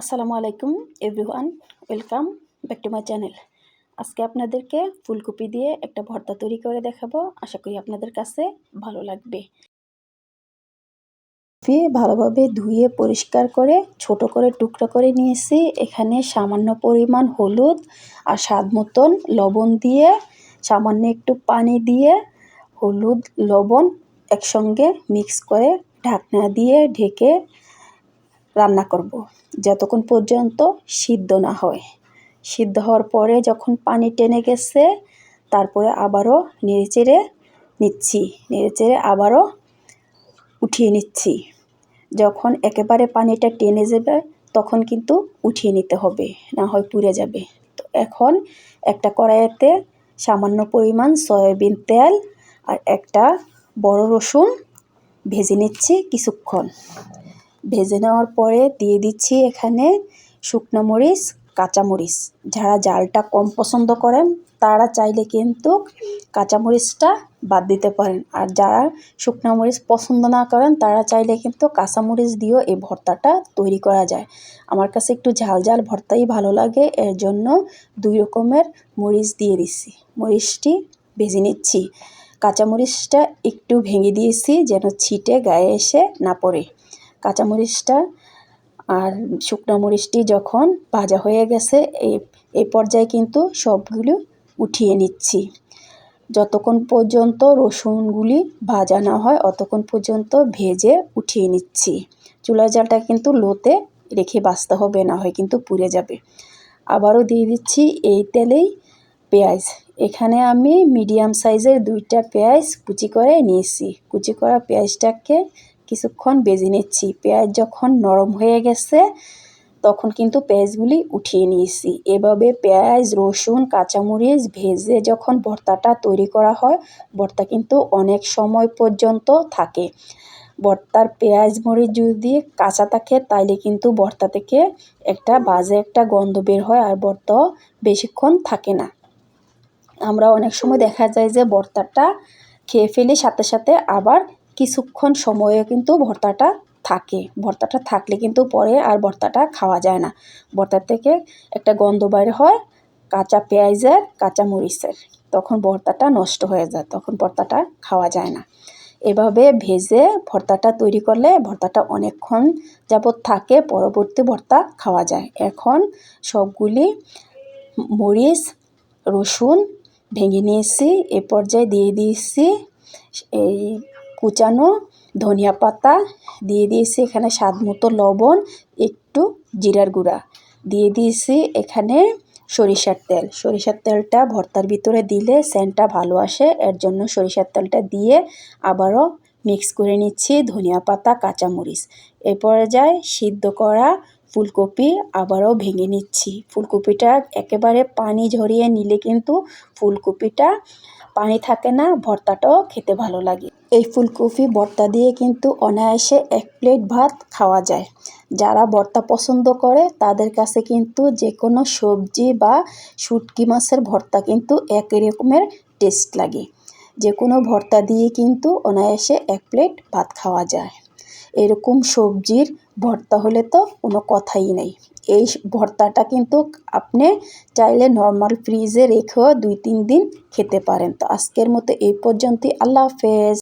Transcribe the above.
আসসালামু আলাইকুম everyone welcome back to my channel আজকে আপনাদেরকে ফুলকপি দিয়ে একটা ভর্তা তৈরি করে দেখাবো, আশা করি আপনাদের কাছে ভালো লাগবে। ভালোভাবে ধুয়ে, পরিষ্কার করে, ছোট করে টুকরো করে নিয়েছি। এখানে সামান্য পরিমাণ হলুদ আর স্বাদ মতন লবণ দিয়ে, সামান্য একটু পানি দিয়ে হলুদ, লবণ একসঙ্গে মিক্স করে ঢাকনা দিয়ে ঢেকে রান্না করব। যতক্ষণ পর্যন্ত সিদ্ধ না হয়। সিদ্ধ হওয়ার পরে যখন পানি টেনে গেছে, তারপরে আবারও নেড়েচেড়ে নিচ্ছি। নেড়েচেড়ে আবারও উঠিয়ে নিচ্ছি। যখন একেবারে পানিটা টেনে যাবে, তখন কিন্তু উঠিয়ে নিতে হবে, না হয় পুড়ে যাবে। তো এখন একটা কড়াইতে সামান্য পরিমাণ সয়াবিন তেল আর একটা বড় রসুন ভেজে নিচ্ছি কিছুক্ষণ। ভেজে নেওয়ার পরে দিয়ে দিচ্ছি এখানে শুকনো মরিচ কাঁচামরিচ যারা জালটা কম পছন্দ করেন, তারা চাইলে কিন্তু কাঁচামরিচটা বাদ দিতে পারেন। আর যারা শুকনো মরিচ পছন্দ না করেন, তারা চাইলে কিন্তু কাঁচামরিচ দিয়েও এই ভর্তাটা তৈরি করা যায়। আমার কাছে একটু ঝাল ঝাল ভর্তাই ভালো লাগে, এর জন্য দুই রকমের মরিচ দিয়ে দিচ্ছি। মরিচটি ভেজে নিচ্ছি। কাঁচামরিচটা একটু ভেঙে দিয়েছি যেন ছিটে, গায়ে এসে না পড়ে। কাঁচামরিচটা আর শুকনো মরিচটি যখন ভাজা হয়ে গেছে এই এই পর্যায়ে কিন্তু সবগুলো উঠিয়ে নিচ্ছি। যতক্ষণ পর্যন্ত রসুনগুলি ভাজা না হয়, অতক্ষণ পর্যন্ত ভেজে উঠিয়ে নিচ্ছি। চুলার জালটা কিন্তু লোতে রেখে বাঁচতে হবে, না হয় কিন্তু পুড়ে যাবে। আবারও দিয়ে দিচ্ছি এই তেলেই পেঁয়াজ। এখানে আমি মিডিয়াম সাইজের দুইটা পেঁয়াজ কুচি করে নিয়েছি। কুচি করা পেঁয়াজটাকে কিছুক্ষণ বেজে নিচ্ছি। পেঁয়াজ যখন নরম হয়ে গেছে, তখন কিন্তু পেঁয়াজগুলি উঠিয়ে নিয়েছি। এভাবে পেঁয়াজ, রসুন, কাঁচামরিচ ভেজে যখন ভর্তাটা তৈরি করা হয়, ভর্তা কিন্তু অনেক সময় পর্যন্ত থাকে। ভর্তার পেঁয়াজ, মরিচ যদি কাঁচা থাকে, তাইলে কিন্তু ভর্তা থেকে একটা বাজে একটা গন্ধ বের হয় আর ভর্তাও বেশিক্ষণ থাকে না। আমরা অনেক সময় দেখা যায় যে ভর্তাটা খেয়ে ফেলি সাথে সাথে আবার কিছুক্ষণ সময়ও কিন্তু ভর্তাটা থাকে। ভর্তাটা থাকলে কিন্তু পরে আর ভর্তাটা খাওয়া যায় না। ভর্তার থেকে একটা গন্ধ বাইর হয়, কাঁচা পেঁয়াজের, কাঁচা মরিচের। তখন ভর্তাটা নষ্ট হয়ে যায়, তখন ভর্তাটা খাওয়া যায় না। এভাবে ভেজে ভর্তাটা তৈরি করলে ভর্তাটা অনেকক্ষণ যাবৎ থাকে, পরবর্তী ভর্তা খাওয়া যায়। এখন সবগুলি মরিচ, রসুন ভেঙে নিয়েছি, এ পর্যায়ে দিয়ে দিয়েছি, এই কুচানো ধনিয়া পাতা, দিয়ে দিয়েছি এখানে স্বাদ মতো লবণ, একটু জিরার গুঁড়া। দিয়ে দিয়েছি এখানে সরিষার তেল। সরিষার তেলটা ভর্তার ভিতরে দিলে সেন্টটা ভালো আসে। এর জন্য সরিষার তেলটা দিয়ে আবারও মিক্স করে নিচ্ছি ধনিয়া পাতা, কাঁচামরিচ। এরপরে যায় সিদ্ধ করা ফুলকপি আবারও ভেঙে নিচ্ছি। ফুলকপিটা একেবারে পানি ঝরিয়ে নিলে কিন্তু ফুলকপিটা পানি থাকে না, ভর্তাটাও খেতে ভালো লাগে। এই ফুলকপি, ভর্তা দিয়ে কিন্তু অনায়াসে এক প্লেট ভাত খাওয়া যায়। যারা ভর্তা পছন্দ করে, তাদের কাছে কিন্তু যে কোনো সবজি বা শুটকি মাছের ভর্তা কিন্তু একই রকমের টেস্ট লাগে। যে কোনো ভর্তা দিয়ে কিন্তু অনায়াসে এক প্লেট ভাত খাওয়া যায়। এরকম সবজির ভর্তা হলে তো কোনো কথাই নেই। এই ভর্তাটা কিন্তু আপনি চাইলে নর্মাল ফ্রিজে রেখেও দুই তিন দিন খেতে পারেন। তো আজকের মতো এই পর্যন্তই। আল্লাহ হাফেজ।